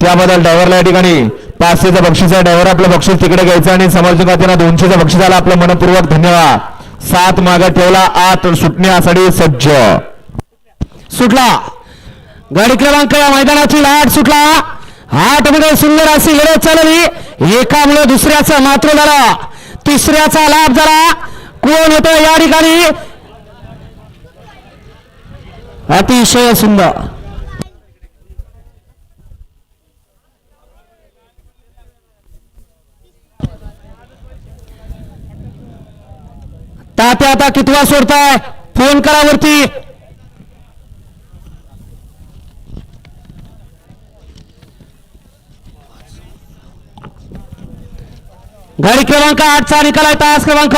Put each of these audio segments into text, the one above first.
त्याबद्दल ड्रायव्हरला या ठिकाणी पाचशेचं बक्षीस आहे ड्रायव्हर आपलं बक्षीस तिकडे घ्यायचं आणि समोरच्या खात्यानं दोनशेचं बक्षीस आलं आपलं मनपूर्वक धन्यवाद. सात मागं ठेवला आत सुटण्यासाठी सज्ज. सुटला. गाडी क्रमांक मैदानाची लाट सुटला. आठमध्ये सुंदर अशी लढत चालली. एकामुळे दुसऱ्याचा मात्र झाला. तिसऱ्याचा लाभ झाला. कोण होतं या ठिकाणी? अतिशय सुंदर. तात्या आता कितवा सोडताय? फोन करा वरती. गाडी क्रमांक आठचा निकाल आहे तास क्रमांक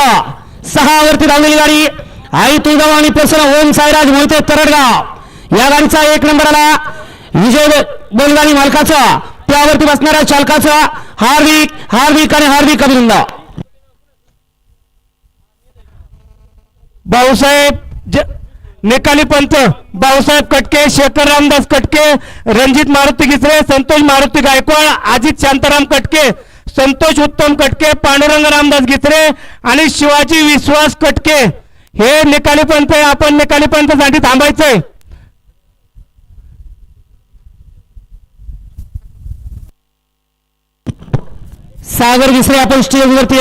सहा वरती धावलेली गाडी. आई तुळगाव आणि प्रसन्न ओम साईराज मोहिते तरडगाव. या गाडीचा एक नंबर आला. विजय बैलगाडी मालकाचा. त्यावरती बसणाऱ्या चालकाचा हार्दिक हार्दिक आणि हार्दिक अभिनंदन. भाऊसाहेब ज नेकाली पंत भाऊसाहेब कटके शेखर रामदास कटके रणजित मारुती गिसरे संतोष मारुती गायकवाड अजित शांताराम कटके संतोष उत्तम कटके पांडुरंग रामदास गिसरे आणि शिवाजी विश्वास कटके. हे निकाली पंत आहे आपण निकाली पंतसाठी थांबायचंय. सागर गिसरे आपण स्टेजवरती